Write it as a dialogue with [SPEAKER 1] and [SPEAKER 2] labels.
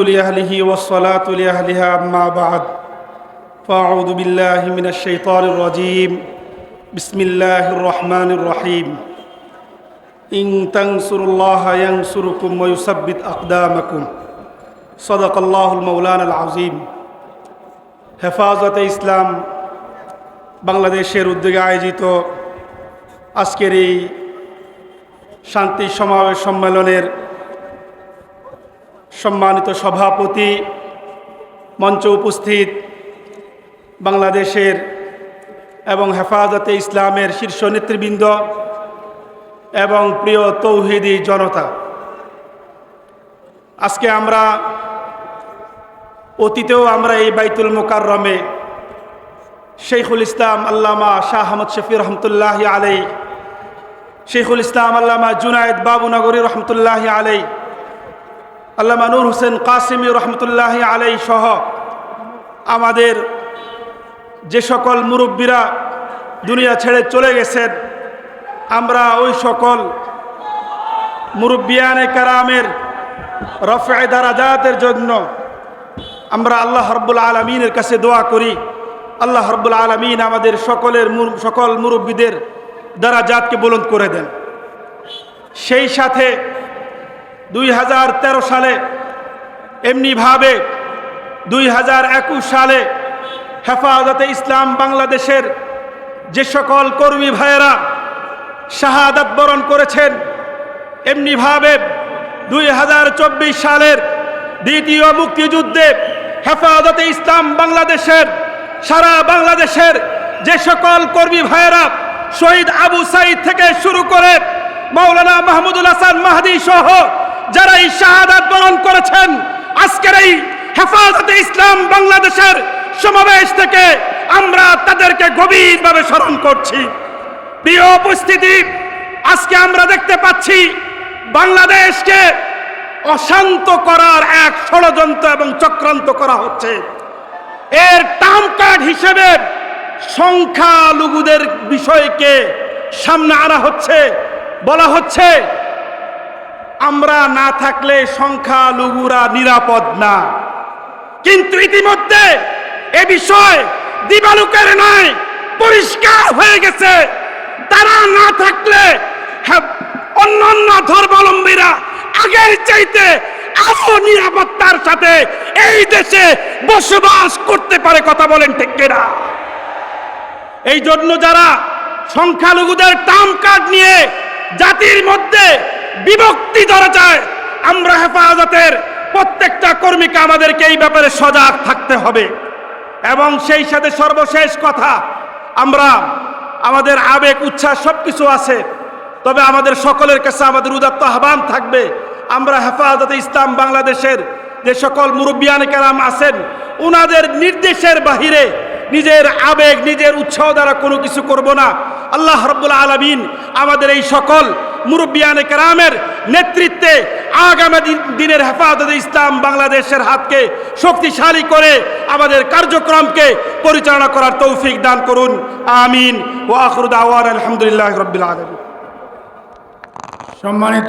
[SPEAKER 1] لأهله والصلاة لأهلها أما بعد فأعوذ بالله من الشيطان الرجيم بسم الله الرحمن الرحيم إن تنصروا الله ينصركم ويثبت أقدامكم صدق الله المولانا العظيم হেফাজতে ইসলাম বাংলাদেশের উদ্যোগে আয়োজিত আজকের এই শান্তি সমাবেশ সম্মেলনের সম্মানিত সভাপতি মঞ্চ উপস্থিত বাংলাদেশের এবং হেফাজতে ইসলামের শীর্ষ নেতৃবৃন্দ এবং প্রিয় তৌহিদি জনতা। আজকে আমরা অতীতেও আমরা এই বাইতুল মোকাররমে শেখুল ইসলাম আল্লামা শাহ আহমদ শফি রহমতুল্লাহ আলাই শেখুল ইসলাম আল্লামা জুনায়দ বাবুনগরী রহমতুল্লাহ আলাই আল্লামা নূর হোসেন কাসিমি রহমতুল্লাহ আলাই সহ আমাদের যে সকল মুরব্বীরা দুনিয়া ছেড়ে চলে গেছেন, আমরা ওই সকল মুরব্বিয়ানে কারামের রফে দারাজাতের জন্য আমরা আল্লাহ হরবুল আলমিনের কাছে দোয়া করি। আল্লাহ হরবুল আলমিন আমাদের সকলের সকল মুরব্বীদের দ্বারা জাতকে বুলন্দ করে দেন। সেই সাথে দুই হাজার তেরো সালে এমনিভাবে দুই হাজার একুশ সালে হেফাজতে ইসলাম বাংলাদেশের যে সকল কর্মী ভাইয়েরা শাহাদাত বরণ করেছেন, এমনিভাবে দুই হাজার চব্বিশ সালের দ্বিতীয় মুক্তিযুদ্ধে হেফাজতে ইসলাম বাংলাদেশের, সারা বাংলাদেশের যে সকল কর্মী ভাইয়েরা শহীদ আবু সাইদ থেকে শুরু করে মৌলানা মাহমুদুল হাসান মাহাদি সহ যারা এই শাহাদাত বরণ করেছেন, আজকের এই হেফাজতে ইসলাম বাংলাদেশের সমাবেশ থেকে আমরা তাদেরকে গভীরভাবে স্মরণ করছি। প্রিয় উপস্থিতি, আজকে আমরা দেখতে পাচ্ছি বাংলাদেশকে অশান্ত করার এক ষড়যন্ত্র এবং চক্রান্ত করা হচ্ছে। এর টার্ম কার্ড হিসেবে সংখ্যালঘুদের বিষয়কে সামনে আনা হচ্ছে, বলা হচ্ছে আমরা না থাকলে সংখ্যা সংখ্যালঘুরা নিরাপদ না। কিন্তু ইতিমধ্যে এ বিষয় দিবালুকের নয় পরিষ্কার হয়ে গেছে। তারা না থাকলে হ্যাঁ, অন্যান্য ধর্মাবলম্বীরা আগের চাইতে আরও নিরাপত্তার সাথে এই দেশে বসবাস করতে পারে কথা বলেন ঠিক কিনা? এই জন্য যারা সংখ্যালঘুদের টার্ম কার্ড নিয়ে জাতির মধ্যে বিভক্তি ধরা যায়। আমরা হেফাজতের প্রত্যেকটা কর্মীকে আমাদেরকে এই ব্যাপারে সজাগ থাকতে হবে। এবং সেই সাথে সর্বশেষ কথা, আমরা আমাদের আবেগ, উচ্ছ্বাস সব কিছু আছে। তবে আমাদের সকলের কাছে আমাদের উদাত্ত আহ্বান থাকবে, আমরা হেফাজতে ইসলাম বাংলাদেশের যে সকল মুরব্বিয়ান কেরাম আছেন ওনাদের নির্দেশের বাহিরে নিজের আবেগ, নিজের উৎসাহ দ্বারা কোনো কিছু করব না। আল্লাহ রব্বুল আলমিন আমাদের এই সকল মুরব্বিয়ানে কারামের নেতৃত্বে আগামী দিন- দিনের হেফাজতে ইসলাম বাংলাদেশের হাতকে শক্তিশালী করে আমাদের কার্যক্রমকে পরিচালনা করার তৌফিক দান করুন। আমিন। ও আখরুদ আওয়ান আলহামদুলিল্লাহ রবিল আলম
[SPEAKER 2] সম্মানিত